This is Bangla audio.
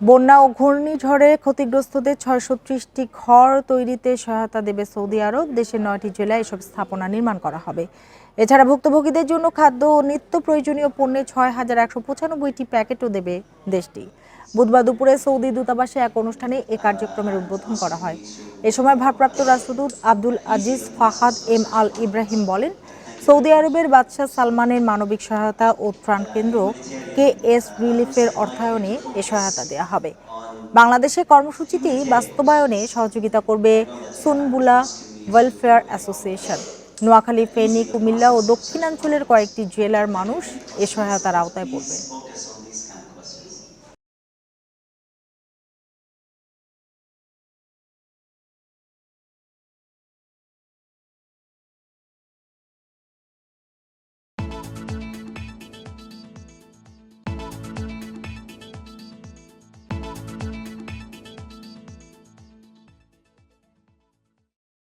বন্যা ও ঘূর্ণিঝড়ে ক্ষতিগ্রস্তদের ছয়শো ত্রিশটি ঘর তৈরিতে সহায়তা দেবে সৌদি আরব। দেশের নয়টি জেলায় এসব স্থাপনা নির্মাণ করা হবে। এছাড়া ভুক্তভোগীদের জন্য খাদ্য ও নিত্য প্রয়োজনীয় পণ্যে ছয় হাজার একশো পঁচানব্বইটি প্যাকেটও দেবে দেশটি। বুধবার দুপুরে সৌদি দূতাবাসে এক অনুষ্ঠানে এ কার্যক্রমের উদ্বোধন করা হয়। এ সময় ভারপ্রাপ্ত রাষ্ট্রদূত Abdul Aziz Fahad M Al Ibrahim বলেন সৌদি আরবের বাদশাহ সালমানের মানবিক সহায়তা ও ত্রাণ কেন্দ্র কে এস রিলিফের অর্থায়নে এ সহায়তা দেওয়া হবে। বাংলাদেশে কর্মসূচিটি বাস্তবায়নে সহযোগিতা করবে Sunbula Welfare Association. Noakhali, Feni, Cumilla ও দক্ষিণাঞ্চলের কয়েকটি জেলার মানুষ এ সহায়তার আওতায় পড়বে।